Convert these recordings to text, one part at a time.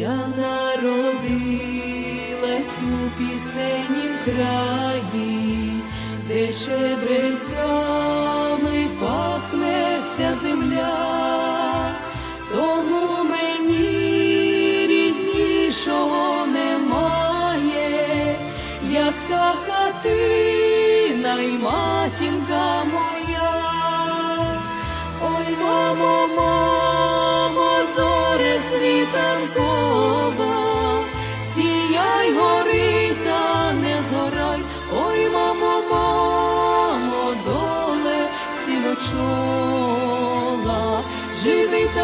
Я народилась у пісеннім краї, де шебрецями пахне вся земля, тому мені ріднішого немає, як та хатина й матінка моя.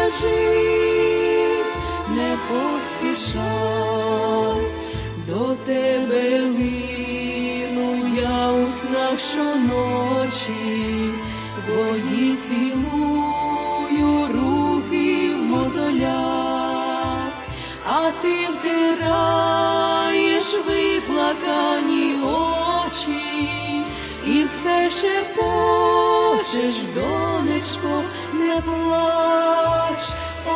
Живи жить, не поспішай, до тебе лину я у снах щоночі, твої цілую руки в мозолях, а ти втираєш виплакані очі, і все ще хочеш, донечко, не плач,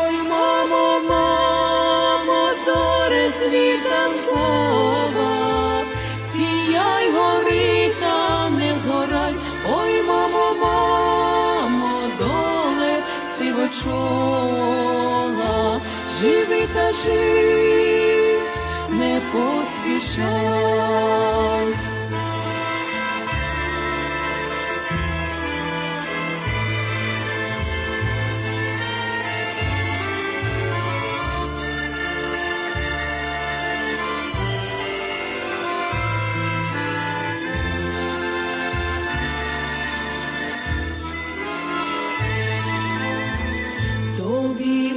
ой, мамо, мамо, зоре світанкова, сіяй гори та не згорай, ой, мамо, мамо, доле сивочола, живи та жить, не поспішай.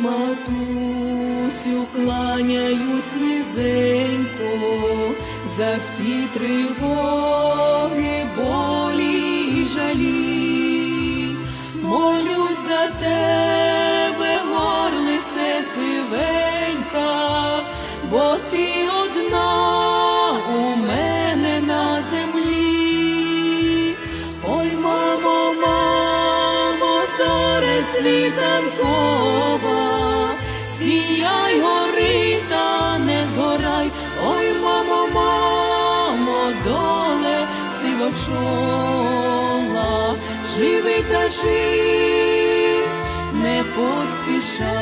Матусю, кланяюсь низенько за всі тривоги, болі і жалі. Молюсь за тебе, горлице сивенька, бо ти одна у мене на землі. Ой, мамо, мамо, зоре світанкова, сіяй гори та не згорай, ой, мамо, мамо, доле сивочола, живий та жить, не поспішай,